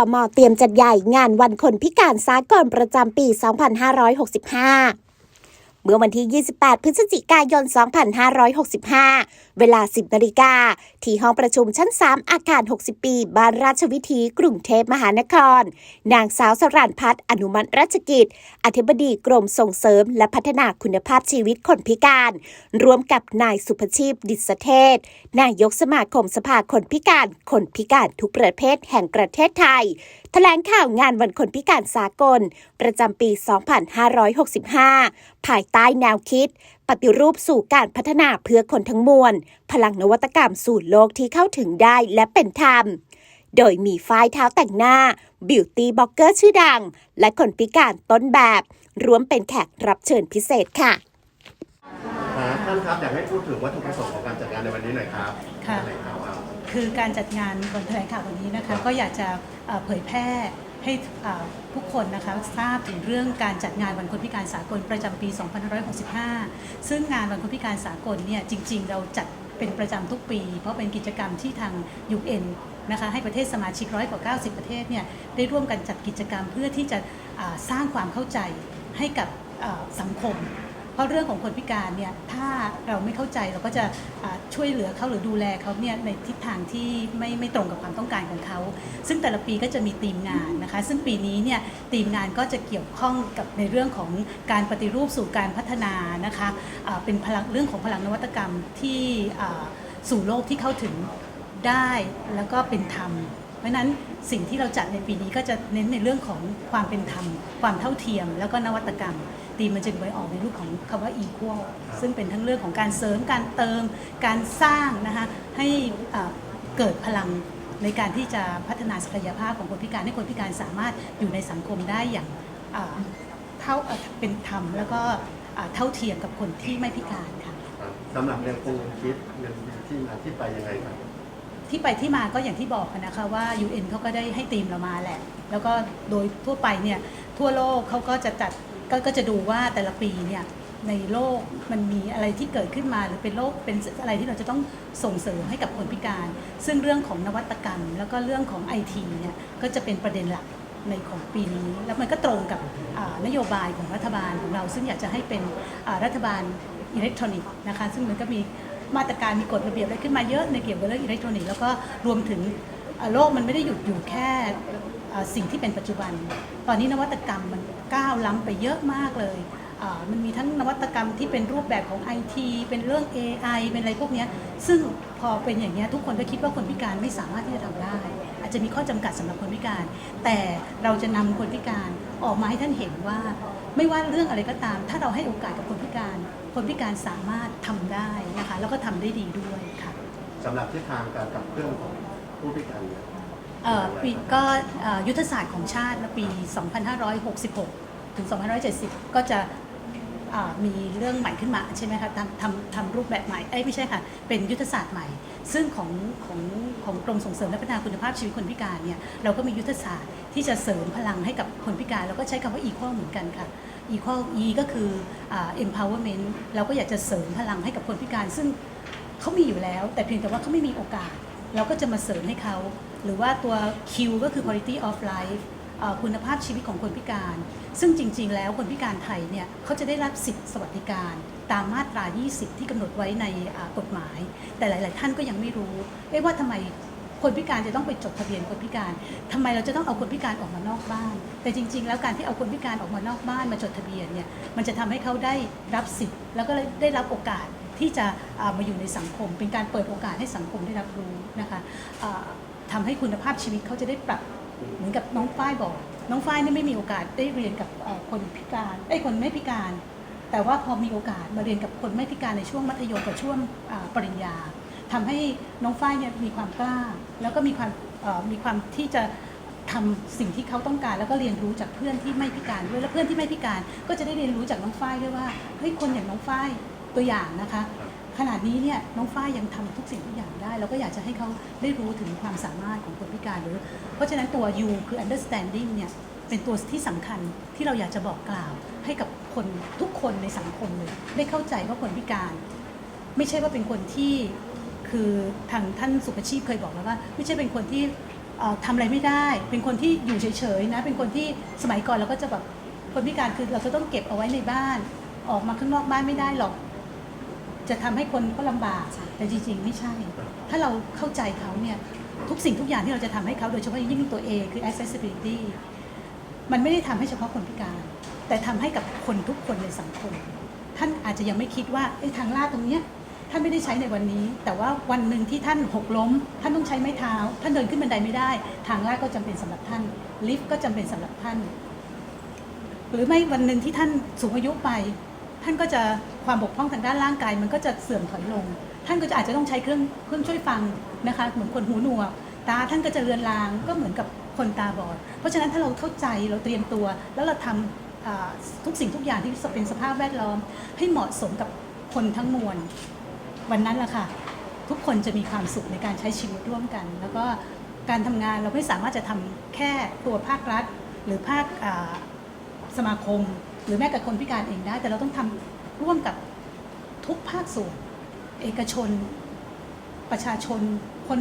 อมอเตรียมจัดใหญ่งานวันคนพิการสากลประจำปี 2565 เมื่อวันที่ 28 พฤศจิกายน 2565 เวลา 10นาฬิกาที่ห้องประชุมชั้น 3 อาคาร 60 ปี บ้านราชวิถี กรุงเทพมหานคร นางสาวสรานพัฒน์อนุมัติราชกิจ อธิบดีกรมส่งเสริม และพัฒนาคุณภาพชีวิตคนพิการ ร่วมกับนายสุภชีพดิษเทศ นายกสมาคมสภาคนพิการ คนพิการทุกประเภทแห่งประเทศไทยแถลงข่าวงานวันคนพิการสากล ประจำปี 2565 ภายใต้แนวคิด ปฏิรูปสู่การพัฒนาเพื่อคนทั้งมวล พลังนวัตกรรมสู่โลกที่เข้าถึงได้และเป็นธรรม โดยมีฝ้ายเท้าแต่งหน้า บิวตี้บล็อกเกอร์ชื่อดัง และคนพิการต้นแบบ รวมเป็นแขกรับเชิญพิเศษค่ะครับท่านครับอยากให้พูดถึงวัตถุประสงค์ของการจัดงานในวันนี้หน่อยครับค่ะอะไรครับเอาคือการจัดงานบนแถลงข่าววันนี้นะคะ ก็อยากจะเอ่อเผยแพร่ ให้เอ่อผู้คนนะคะทราบถึงเรื่องการจัดงานวันคนพิการสากลประจำปี 2565 ซึ่งงานวันคนพิการสากลเนี่ยจริง ๆ เราจัดเป็นประจำทุกปี เพราะเป็นกิจกรรมที่ทาง UN นะคะให้ประเทศสมาชิกร้อยกว่า 90 ประเทศเนี่ยได้ร่วมกันจัดกิจกรรมเพื่อที่จะสร้างความเข้าใจให้กับสังคม เพราะเรื่องของคนพิการเนี่ยถ้าเราไม่เข้าใจเราก็จะช่วยเหลือเขาหรือดูแลเขาเนี่ยในทิศทางที่ไม่ไม่ตรงกับความต้องการของเขา ซึ่งแต่ละปีก็จะมีธีมงานนะคะ ซึ่งปีนี้เนี่ยธีมงานก็จะเกี่ยวข้องกับในเรื่องของการปฏิรูปสู่การพัฒนานะคะอ่าเป็นพลังเรื่องของพลังนวัตกรรมที่สู่โลกที่เข้าถึงได้แล้วก็เป็นธรรมเพราะนั้นสิ่งที่เราจัดในปีนี้ก็จะเน้นในเรื่องของความเป็นธรรม ความเท่าเทียม แล้วก็นวัตกรรม ตีมมันจึงไว้ออกในรูปของคำว่า equal ซึ่งเป็นทั้งเรื่องของการเสริมการเติมการสร้างนะคะให้เอ่อเกิดพลังในการที่จะพัฒนาศักยภาพของคนพิการให้คนพิการสามารถอยู่ในสังคมได้อย่างเอ่อเท่าเอ่อเป็นธรรม แล้วก็เอ่อเท่าเทียมกับคนที่ไม่พิการค่ะครับสำหรับแนวคงคิดเงินที่มาที่ไปยังไงครับที่ไปที่มาก็อย่างที่บอกนะคะว่า UN เขาก็ได้ให้ตีมเรามาแหละ แล้วก็โดยทั่วไปเนี่ยทั่วโลกเขาก็จะจัด กก็จะดูว่าแต่ละปีเนี่ยในโลกมันมีอะไรที่เกิดขึ้นมาหรือเป็นโรคเป็นอะไรที่เราจะต้องส่งเสริมให้กับคนพิการ ซึ่งเรื่องของนวัตกรรม แล้วก็เรื่องของไอทีเนี่ยก็จะเป็นประเด็นหลักในของปีนี้ แล้วมันก็ตรงกับนโยบายของรัฐบาลของเรา ซึ่งอยากจะให้เป็นรัฐบาลอิเล็กทรอนิกส์นะคะซึ่งมันก็มีมาตรการมีกฎระเบียบอะไรขึ้นมาเยอะในเกี่ยวกับเรื่องอิเล็กทรอนิกส์แล้วก็รวมถึงโลกมันไม่ได้หยุดอยู่แค่สิ่งที่เป็นปัจจุบัน ตอนนี้นวัตกรรมมัน ก้าวล้ำไปเยอะมากเลยมันมีทั้งนวัตกรรมที่เป็นรูปแบบของ IT เป็นเรื่อง AI เป็นอะไรพวกนี้ซึ่งพอเป็นอย่างนี้ทุกคนก็คิดว่าคนพิการไม่สามารถที่จะทำได้ อาจจะมีข้อจำกัดสำหรับคนพิการ แต่เราจะนำคนพิการออกมาให้ท่านเห็นว่า ไม่ว่าเรื่องอะไรก็ตาม ถ้าเราให้โอกาสกับคนพิการ คนพิการสามารถทำได้นะคะแล้วก็ทำได้ดีด้วยค่ะสำหรับทิศทางการขับเคลื่อนของผู้พิการเนี่ย เอ่อปีก็เอ่อยุทธศาสตร์ของชาติปี 2566 ถึง 2570 ก็จะอ่ามีเรื่องใหม่ขึ้นมาใช่ไหมคะทำทำทำรูปแบบใหม่เอ้ยไม่ใช่ค่ะ เป็นยุทธศาสตร์ใหม่ ซึ่งของของของกรมส่งเสริมและพัฒนาคุณภาพชีวิตคนพิการเนี่ยเราก็มียุทธศาสตร์ที่จะเสริมพลังให้กับคนพิการ แล้วก็ใช้คำว่า equal เหมือนกันค่ะ equal e ก็คืออ่า empowerment เราก็อยากจะเสริมพลังให้กับคนพิการ ซึ่งเขามีอยู่แล้ว แต่เพียงแต่ว่าเขาไม่มีโอกาส เราก็จะมาเสริมให้เขา หรือว่าตัว Q ก็คือ quality of life เอ่อคุณภาพชีวิตของคนพิการ ซึ่งจริง ๆ แล้วคนพิการไทยเนี่ยเขาจะได้รับสิทธิสวัสดิการ ตามมาตรา 20 ที่กำหนดไว้ในอ่ากฎหมาย แต่หลาย ๆ ท่านก็ยังไม่รู้เอ๊ะว่าทำไมคนพิการจะต้องไปจดทะเบียนคนพิการทำไมเราจะต้องเอาคนพิการออกมานอกบ้าน แต่จริง ๆ แล้วการที่เอาคนพิการออกมานอกบ้านมาจดทะเบียนเนี่ยมันจะทำให้เขาได้รับสิทธิ์แล้วก็ได้รับโอกาส ที่จะมาอยู่ในสังคม เป็นการเปิดโอกาสให้สังคมได้รับรู้นะคะอ่าทำให้คุณภาพชีวิตเขาจะได้ปรับเหมือนกับน้องฝ้ายบอก น้องฝ้ายนี่ไม่มีโอกาสได้เรียนกับคนพิการไอ้คนไม่พิการ แต่ว่าพอมีโอกาสมาเรียนกับคนไม่พิการในช่วงมัธยมกับช่วงปริญญาทำให้น้องฝ้ายเนี่ยมีความกล้า แล้วก็มีความมีความที่จะทำสิ่งที่เขาต้องการ แล้วก็เรียนรู้จากเพื่อนที่ไม่พิการด้วย แล้วเพื่อนที่ไม่พิการก็จะได้เรียนรู้จากน้องฝ้ายด้วยว่าเฮ้ยคนอย่างน้องฝ้าย ตัวอย่างนะคะ ขนาดนี้เนี่ยน้องฝ้ายยังทำทุกสิ่งทุกอย่างได้ เราก็อยากจะให้เขาได้รู้ถึงความสามารถของคนพิการหรือ เพราะฉะนั้นตัว U คือ understanding เนี่ยเป็นตัวที่สำคัญที่เราอยากจะบอกกล่าว ให้กับคนทุกคนในสังคมเลย ได้เข้าใจว่าคนพิการ ไม่ใช่ว่าเป็นคนที่คือทางท่านสุภชีพเคยบอกแล้วว่า ไม่ใช่เป็นคนที่เอ่อทำอะไรไม่ได้ เป็นคนที่อยู่เฉยๆนะ เป็นคนที่สมัยก่อนเราก็จะแบบคนพิการคือเราจะต้องเก็บเอาไว้ในบ้าน ออกมาข้างนอกบ้านไม่ได้หรอก จะทำให้คนก็ลำบาก แต่จริงๆ ไม่ใช่ ถ้าเราเข้าใจเขาเนี่ยทุกสิ่งทุกอย่างที่เราจะทำให้เขาโดยเฉพาะยิ่งตัว A คือ accessibility มันไม่ได้ทำให้เฉพาะคนพิการ แต่ทำให้กับคนทุกคนในสังคม ท่านอาจจะยังไม่คิดว่าไอ้ทางลาดตรงเนี้ยท่านไม่ได้ใช้ในวันนี้ แต่ว่าวันหนึ่งที่ท่านหกล้ม ท่านต้องใช้ไม้เท้า ท่านเดินขึ้นบันไดไม่ได้ ทางลาดก็จำเป็นสำหรับท่าน ลิฟต์ก็จำเป็นสำหรับท่าน หรือไม่วันหนึ่งที่ท่านสูงอายุไป ท่านก็จะความบกพร่องทางด้านร่างกาย มันก็จะเสื่อมถอยลง ท่านก็จะอาจจะต้องใช้เครื่องเครื่องช่วยฟังนะคะเหมือนคนหูหนวกตาท่านก็จะเลือนลางก็เหมือนกับคนตาบอด เพราะฉะนั้นถ้าเราเข้าใจเราเตรียมตัว แล้วเราทำทุกสิ่งทุกอย่างที่เป็นสภาพแวดล้อม ให้เหมาะสมกับคนทั้งมวลวันนั้นแหละค่ะทุกคนจะมีความสุขในการใช้ชีวิตร่วมกัน แล้วก็การทำงานเราไม่สามารถจะทำแค่ตัวภาครัฐ หรือภาคสมาคม หรือแม้แต่คนพิการเองได้ แต่เราต้องทำร่วมกับทุกภาคส่วน เอกชน ประชาชน คน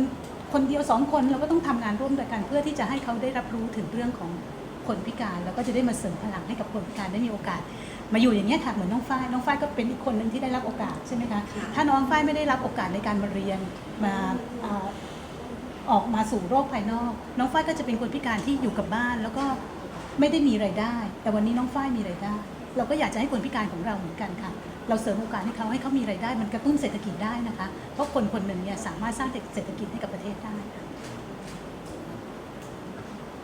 คนเดียวสองคนเราก็ต้องทำงานร่วมกันเพื่อที่จะให้เขาได้รับรู้ถึงเรื่องของคนพิการ แล้วก็จะได้มาเสริมพลังให้กับคนพิการได้มีโอกาส มาอยู่อย่างนี้ยค่ะเหมือนน้องฝ้ายน้องฝ้ายก็เป็นอีกคนหนึ่งที่ได้รับโอกาสใช่ไหมคะค่ะถ้าน้องฝ้ายไม่ได้รับโอกาสในการมาเรียนมาเอ่อออกมาสู่โลกภายนอก น้องฝ้ายก็จะเป็นคนพิการที่อยู่กับบ้าน แล้วก็ ไม่ได้มีไรายได้ แต่วันนี้น้องฝ้ายมีไรายได้ เราก็อยากจะให้คนพิการของเราเหมือนกันค่ะ เราเสริมโอกาสให้เขาให้เขามีไรายได้ มันกระตุ้นเศรษฐกิจได้นะคะ เพราะคนคนหนึ่งเนี่ยสามารถสร้างเศรษฐกิจให้กับประเทศได้ค่ะ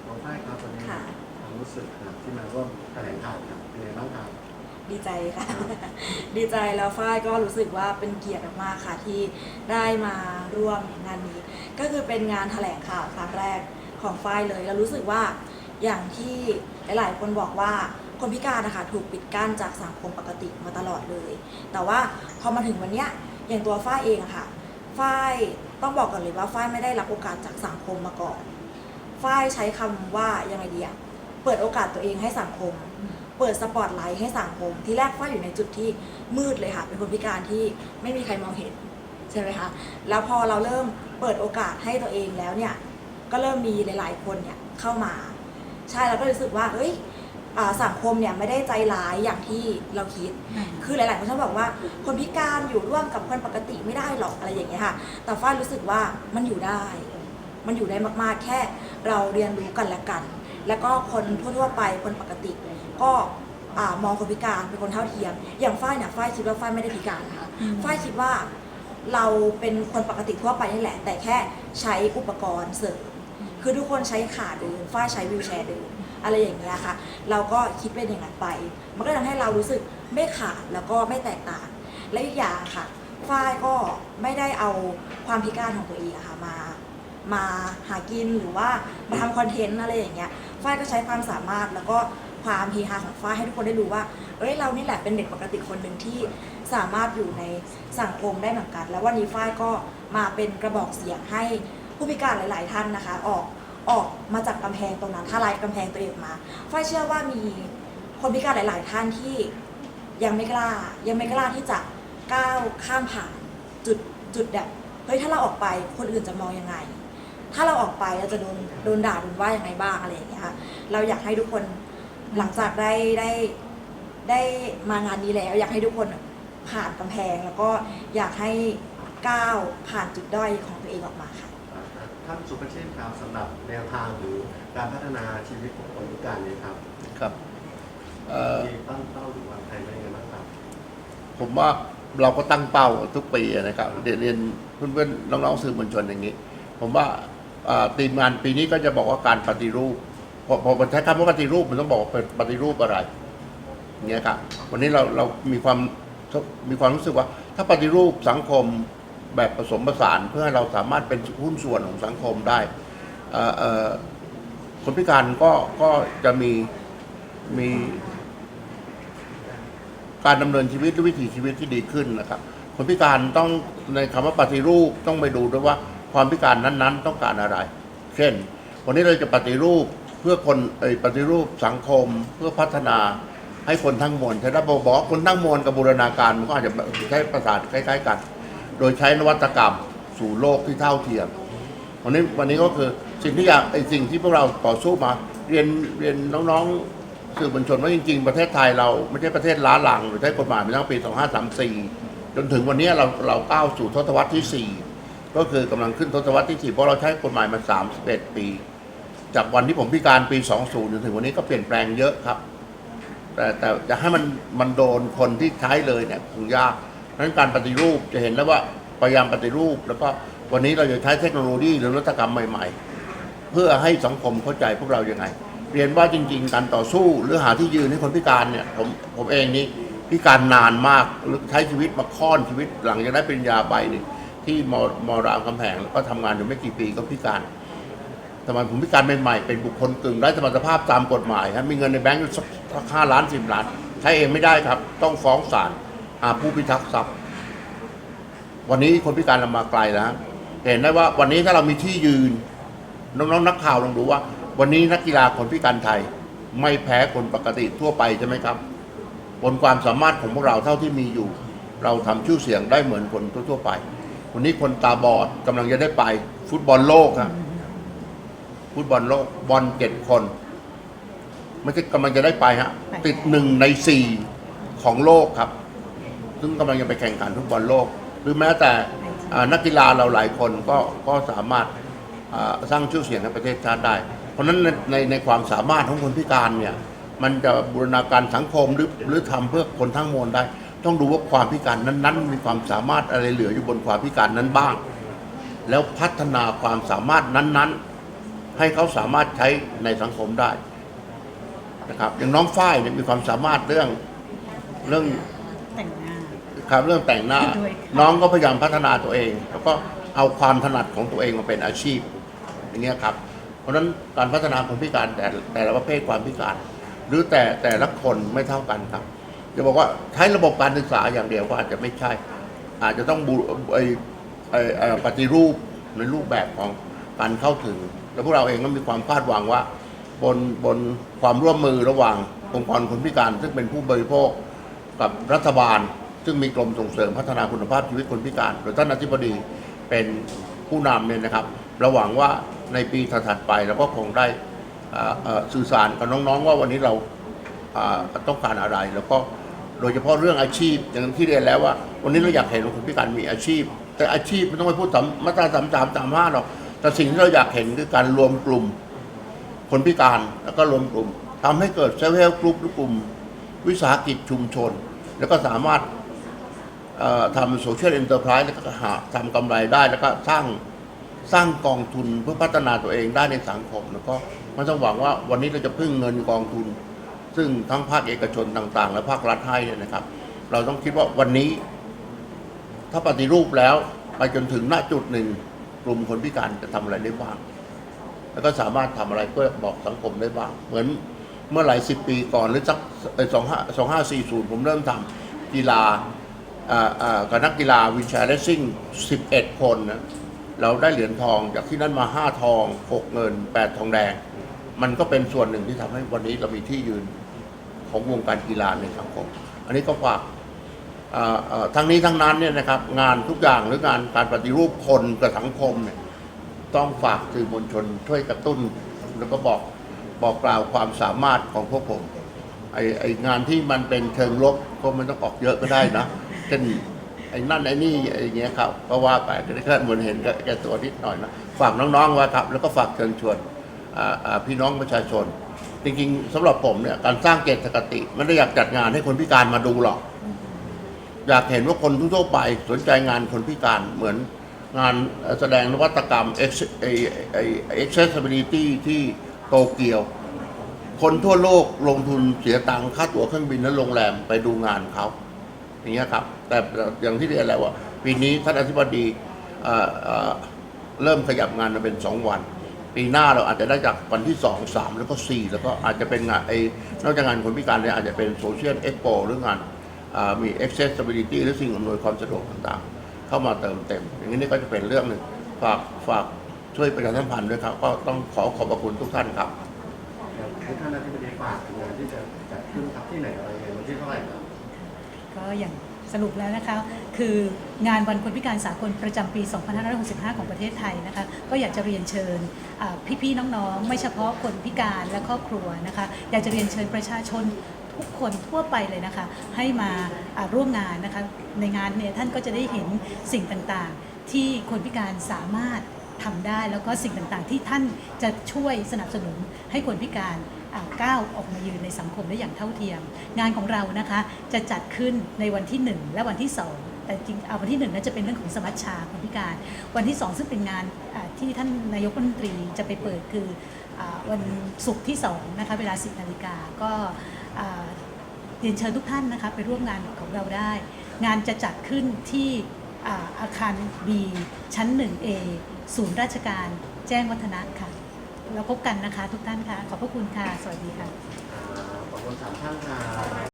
น้องฝ้ายครับวันนี้ค่ะ ความรู้สึกครับที่มาร่วมแถลงข่าวครับเป็นไงบ้างครับ ดีใจค่ะ ดีใจแล้วฝ้ายก็รู้สึกว่าเป็นเกียรติมากๆค่ะที่ได้มาร่วมงานนี้ ก็คือเป็นงานแถลงข่าวครั้งแรกของฝ้ายเลย แล้วรู้สึกว่า อย่างที่หลายๆ คนบอกว่าคนพิการนะคะถูกปิดกั้นจากสังคมปกติมาตลอดเลย แต่ว่าพอมาถึงวันเนี้ยอย่างตัวฝ้ายเองอะค่ะฝ้ายต้องบอกก่อนเลยว่าฝ้ายไม่ได้รับโอกาสจากสังคมมาก่อนฝ้ายใช้คำว่ายังไงดีอะเปิดโอกาสตัวเองให้สังคม เปิดสปอตไลท์ให้สังคม ที่แรกฝ้ายอยู่ในจุดที่มืดเลยค่ะ เป็นคนพิการที่ไม่มีใครมองเห็นใช่ไหมคะ แล้วพอเราเริ่มเปิดโอกาสให้ตัวเองแล้วเนี่ย ก็เริ่มมีหลาย ๆ คนเนี่ยเข้ามา ใช่แล้วก็รู้สึกว่าเฮ้ยอ่าสังคมเนี่ยไม่ได้ใจร้ายอย่างที่เราคิด คือหลาย ๆ คนชอบบอกว่าคนพิการอยู่ร่วมกับคนปกติไม่ได้หรอกอะไรอย่างเงี้ยค่ะ แต่ฝ้ายรู้สึกว่ามันอยู่ได้ มันอยู่ได้มากๆ แค่เราเรียนรู้กันและกัน แล้วก็คนทั่ว ๆ ไปคนปกติ ก็อ่ามองคนพิการเป็นคนเท่าเทียม อย่างฝ้ายเนี่ยฝ้ายคิดว่าฝ้ายไม่ได้พิการนะคะอืมฝ้ายคิดว่าเราเป็นคนปกติทั่วไปนี่แหละ แต่แค่ใช้อุปกรณ์เสริม คือทุกคนใช้ขาเดินฝ้ายใช้วิวแชร์เดินอะไรอย่างเงี้ยค่ะ เราก็คิดเป็นอย่างนั้นไป มันก็ทำให้เรารู้สึกไม่ขาดแล้วก็ไม่แตกต่าง และอีกอย่างค่ะฝ้ายก็ไม่ได้เอาความพิการของตัวเองอะค่ะมา มาหากินหรือว่ามาทำคอนเทนต์อะไรอย่างเงี้ยฝ้ายก็ใช้ความสามารถแล้วก็ความเฮฮาของฝ้ายให้ทุกคนได้รู้ว่า เอ้ยเรานี่แหละเป็นเด็กปกติคนหนึ่งที่สามารถอยู่ในสังคมได้เหมือนกัน แล้ววันนี้ฝ้ายก็มาเป็นกระบอกเสียงให้ ผู้พิการหลาย ๆ ท่านนะคะ ออกออกมาจากกำแพงตรงนั้นถ้าลายกำแพงตัวเองออกมาฝ้ายเชื่อว่ามีคนพิการหลาย ๆ ท่านที่ยังไม่กล้า ยังไม่กล้าที่จะก้าวข้ามผ่านจุดจุดแบบเฮ้ยถ้าเราออกไปคนอื่นจะมองยังไง ถ้าเราออกไปเราจะโดนโดนด่าโดนว่ายังไงบ้างอะไรอย่างเงี้ยค่ะเราอยากให้ทุกคนหลังจากได้ได้ได้มางานนี้แล้ว อยากให้ทุกคนผ่านกำแพงแล้วก็อยากให้ก้าวผ่านจุดด้อยของตัวเองออกมาค่ะ ท่านสุประเชษฐ์ครับสำหรับแนวทางหรือการพัฒนาชีวิตของคนพิการนี้ครับครับเอ่อมีตั้งเป้าหรือวางแผนไว้ยังไงบ้างครับ ผมว่าเราก็ตั้งเป้าทุกปีนะครับเรียนเรียนเพื่อนๆน้องๆสื่อมวลชนอย่างนี้ ผมว่าอ่าทีมงานปีนี้ก็จะบอกว่าการปฏิรูปพอพอมันใช้คำว่าปฏิรูปมันต้องบอกว่าเป็นปฏิรูปอะไรอย่างเงี้ยครับวันนี้เราเรามีความมีความรู้สึกว่า ถ้าปฏิรูปสังคม แบบผสมผสานเพื่อให้เราสามารถเป็นหุ้นส่วนของสังคมได้คนพิการก็ก็จะมีมีการดำเนินชีวิตหรือวิถีชีวิตที่ดีขึ้นนะครับ คนพิการต้องในคำว่าปฏิรูปต้องไปดูด้วยว่าความพิการนั้นๆ ต้องการอะไร เช่น วันนี้เราจะปฏิรูปเพื่อคนปฏิรูปสังคมเพื่อพัฒนาให้คนทั้งมวลใช้ระบบบอกคนทั้งมวลกับบูรณาการมันก็อาจจะใช้ประสาทคล้ายๆกัน โดยใช้นวัตกรรมสู่โลกที่เท่าเทียม วันนี้วันนี้ก็คือสิ่งที่อยากไอ้สิ่งที่พวกเราต่อสู้มา เรียนเรียนน้องๆสื่อมวลชนว่าจริง ๆ ประเทศไทยเราไม่ใช่ประเทศล้าหลัง หรือใช้กฎหมายมาตั้งปี 2534 จนถึงวันนี้เราเราก้าวสู่ทศวรรษที่ 4 ก็คือกำลังขึ้นทศวรรษที่ 4 เพราะเราใช้กฎหมายมา 31 ปี จากวันที่ผมพิการปี 20 จนถึงวันนี้ก็เปลี่ยนแปลงเยอะครับ แต่แต่จะให้มันมันโดนคนที่ใช้เลยเนี่ยคงยากะฉะนั้นการปฏิรูปจะเห็นแล้วว่าพยายามปฏิรูป แล้วก็วันนี้เราจะใช้เทคโนโลยีหรือนวัตกรรมใหม่ ๆ เพื่อให้สังคมเข้าใจพวกเรายังไง เรียนว่าจริง ๆ การต่อสู้หรือหาที่ยืนให้คนพิการเนี่ยผมผมเองนี่พิการนานมากใช้ชีวิตมาค่อนชีวิตหลังจากได้ปริญญาใบหนึ่งที่มมรามคำแหงแล้วก็ทำงานอยู่ไม่กี่ปีก็พิการสมัยผมพิการใหม่ๆเป็นบุคคลกึ่งไร้สมรรถภาพตามกฎหมายครับมีเงินในแบงก์อยู่สักห้าล้านสิบล้านใช้เองไม่ได้ครับ ต้องฟ้องศาล หาผู้พิทักษ์ทรัพย์ วันนี้คนพิการเรามาไกลแล้วฮะเห็นได้ว่าวันนี้ถ้าเรามีที่ยืน น้องๆนักข่าวลองดูว่า วันนี้นักกีฬาคนพิการไทย ไม่แพ้คนปกติทั่วไปใช่ไหมครับ บนความสามารถของพวกเราเท่าที่มีอยู่ เราทำชื่อเสียงได้เหมือนคนทั่วๆไป วันนี้คนตาบอดกำลังจะได้ไป ฟุตบอลโลกครับฟุตบอลโลกบอลเจ็ดคนไม่ใช่กำลังจะได้ไปฮะไปติดหนึ่งในสี่ของโลกครับ ซึ่งกำลังจะไปแข่งขันฟุตบอลโลก หรือแม้แต่อ่านักกีฬาเราหลายคนก็ก็สามารถอ่าสร้างชื่อเสียงให้ประเทศชาติได้ เพราะฉะนั้นในในในความสามารถของคนพิการเนี่ยมันจะบูรณาการสังคมหรือหรือทำเพื่อคนทั้งมวลได้ ต้องดูว่าความพิการนั้นๆ มีความสามารถอะไรเหลืออยู่บนความพิการนั้นบ้าง แล้วพัฒนาความสามารถนั้น ๆ ให้เขาสามารถใช้ในสังคมได้นะครับอย่างน้องฝ้ายเนี่ยมีความสามารถเรื่องเรื่อง แต่งหน้า ครับเรื่องแต่งหน้า ด้วยค่ะ น้องก็พยายามพัฒนาตัวเอง แล้วก็เอาความถนัดของตัวเองมาเป็นอาชีพ อย่างเงี้ยครับ เพราะฉะนั้นการพัฒนาคนพิการแต่แต่ละประเภทความพิการ หรือแต่แต่ละคนไม่เท่ากันครับจะบอกว่าใช้ระบบการศึกษาอย่างเดียวก็อาจจะไม่ใช่ อาจจะต้องบูไอไอไอ้ปฏิรูปในรูปแบบของการเข้าถึง แล้วพวกเราเองก็มีความคาดหวังว่า บนบนความร่วมมือระหว่างองค์กรคนพิการซึ่งเป็นผู้บริโภค กับรัฐบาล ซึ่งมีกรมส่งเสริมพัฒนาคุณภาพชีวิตคนพิการ โดยท่านอธิบดีเป็นผู้นำเนี่ยนะครับระหวังว่าในปีถัดๆไปเราก็คงได้สื่อสารกับน้องๆ ว่าวันนี้เราต้องการอะไร แล้วก็โดยเฉพาะเรื่องอาชีพอย่างที่เรียนแล้วว่า วันนี้เราอยากเห็นคนพิการมีอาชีพ แต่อาชีพไม่ต้องไปพูดสามมาตราสามสามสามห้าหรอกแต่สิ่งที่เราอยากเห็นคือการรวมกลุ่มคนพิการแล้วก็รวมกลุ่มทำให้เกิดเซลล์เฮลกลุ่มหรือกลุ่ม วิสาหกิจชุมชน แล้วก็สามารถทำโซเชียล n อนเตอร์ไพรส์แล้วก็หาทำกำไรได้ แล้วก็สร้างสร้างกองทุนเพื่อพัฒนาตัวเองได้ในสังคม แล้วก็มันต้องหวังว่าวันนี้เราจะพึ่งเงินกองทุน ซึ่งทั้งภาคเอกชนต่าง ๆ และภาครัฐให้เนี่ยนะครับ เราต้องคิดว่าวันนี้ ถ้าปฏิรูปแล้วไปจนถึงณจุดหนึ่งกลุ่มคนพิการจะทำอะไรได้บ้าง แล้วก็สามารถทำอะไรเพื่อบอกสังคมได้บ้าง เหมือน เมื่อหลายสิบปีก่อนหรือสักสองห้าสองห้าสี่ศูนย์ผมเริ่มทำกีฬากับนักกีฬาวินแชร์เลสซิ่งสิบเอ็ดคนนะเราได้เหรียญทองจากที่นั่นมาห้าทองหกเงินแปดทองแดง มันก็เป็นส่วนหนึ่งที่ทำให้วันนี้เรามีที่ยืนของวงการกีฬาในสังคม อันนี้ก็ฝากทั้งนี้ทั้งนั้นเนี่ยนะครับงานทุกอย่างหรืองานการปฏิรูปคนกับสังคมเนี่ยต้องฝากสื่อมวลชนช่วยกระตุ้นแล้วก็บอก บอกกล่าวความสามารถของพวกผมไอไองานที่มันเป็นเชิงลบก็ไม่ต้องออกเยอะก็ได้นะเช่นไอ้นั่นไอ้นี่ไอ้เงี้ยครับก็ว่าไปก็ได้แค่เหมือนเห็นแก่แกตัวนิดหน่อยนะฝากน้องๆไว้ครับแล้วก็ฝากเชิญชวนพี่น้องประชาชน จริงๆสำหรับผมเนี่ยการสร้างเกตสกติไม่ได้อยากจัดงานให้คนพิการมาดูหรอก อยากเห็นว่าคนทั่วไปสนใจงานคนพิการเหมือนงานแสดงนวัตกรรม accessibility ที่ โตเกียว คนทั่วโลกลงทุนเสียตังค่าตั๋วเครื่องบินและโรงแรมไปดูงานเขาอย่างเงี้ยครับ แต่อย่างที่เรียนแล้วว่าปีนี้ท่านอธิบดีเริ่มขยับงานมาเป็นสองวัน ปีหน้าเราอาจจะได้จากวันที่สองสามแล้วก็สี่แล้วก็อาจจะเป็นงานไอ้นอกจากงานคนพิการเนี่ยอาจจะเป็นโซเชียลเอ็กโปหรืองานมี accessibility หรือสิ่งอำนวยความสะดวกต่างๆ เข้ามาเติมเต็ม อย่างนี้นี่ก็จะเป็นเรื่องหนึ่งฝากฝาก ช่วยประชาสัมพันธ์ด้วยครับ ก็ต้องขอขอบพระคุณทุกท่านครับให้ท่านอธิบดีฝากงานที่จะจัดขึ้นครับที่ไหนอะไรยังไงวันที่เท่าไหร่ครับ ก็อย่างสรุปแล้วนะคะ คืองานวันคนพิการสากลประจำปี 2565 ของประเทศไทยนะคะ ก็อยากจะเรียนเชิญอ่าพี่ๆน้องๆ ไม่เฉพาะคนพิการและครอบครัวนะคะ อยากจะเรียนเชิญประชาชนทุกคนทั่วไปเลยนะคะ ให้มาอ่าร่วมงานนะคะ ในงานเนี่ยท่านก็จะได้เห็นสิ่งต่างๆ ที่คนพิการสามารถ ทำได้ แล้วก็สิ่งต่างๆ ที่ท่านจะช่วยสนับสนุนให้คนพิการก้าวออกมายืนในสังคมได้อย่างเท่าเทียม งานของเรานะคะจะจัดขึ้นในวันที่ 1 และวันที่ 2แต่จริงเอาวันที่1น่าจะเป็นเรื่องของสมัชชาคนพิการ วันที่2ซึ่งเป็นงานที่ท่านนายกรัฐมนตรีจะไปเปิดคืออวันศุกร์ที่2นะคะเวลา 10นาฬิกาก็เรียนเชิญทุกท่านนะคะไปร่วมงานของเราได้ งานจะจัดขึ้นที่ อาอาคาร B ชั้น 1A ศูนย์ราชการแจ้งวัฒนะค่ะ เราพบกันนะคะทุกท่านค่ะ ขอบพระคุณค่ะ สวัสดีค่ะ ขอบคุณสามท่านค่ะ